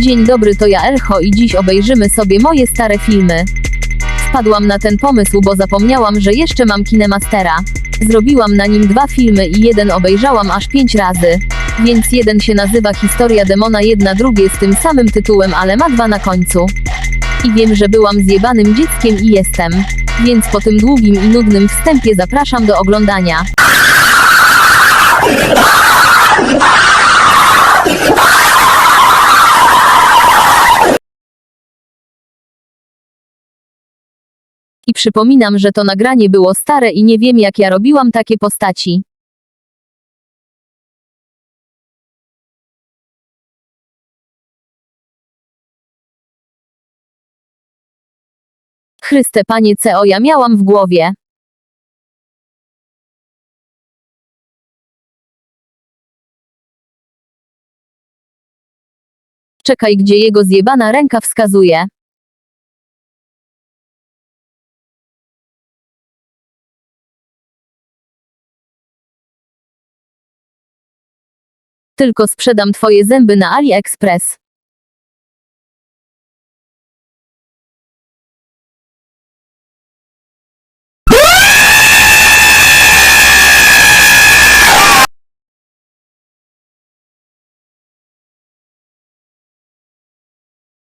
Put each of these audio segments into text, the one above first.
Dzień dobry, to ja Elcho i dziś obejrzymy sobie moje stare filmy. Wpadłam na ten pomysł, bo zapomniałam, że jeszcze mam Kinemastera. Zrobiłam na nim dwa filmy i jeden obejrzałam aż pięć razy. Więc jeden się nazywa Historia Demona, jedna drugie z tym samym tytułem, ale ma dwa na końcu. I wiem, że byłam zjebanym dzieckiem i jestem. Więc po tym długim i nudnym wstępie zapraszam do oglądania. I przypominam, że to nagranie było stare i nie wiem jak ja robiłam takie postaci. Chryste panie co ja miałam w głowie. Czekaj gdzie jego zjebana ręka wskazuje. Tylko sprzedam twoje zęby na AliExpress.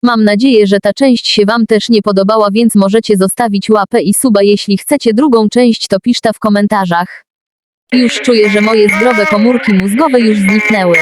Mam nadzieję, że ta część się Wam też nie podobała, więc możecie zostawić łapę i suba. Jeśli chcecie drugą część, to piszta w komentarzach. Już czuję, że moje zdrowe komórki mózgowe już zniknęły.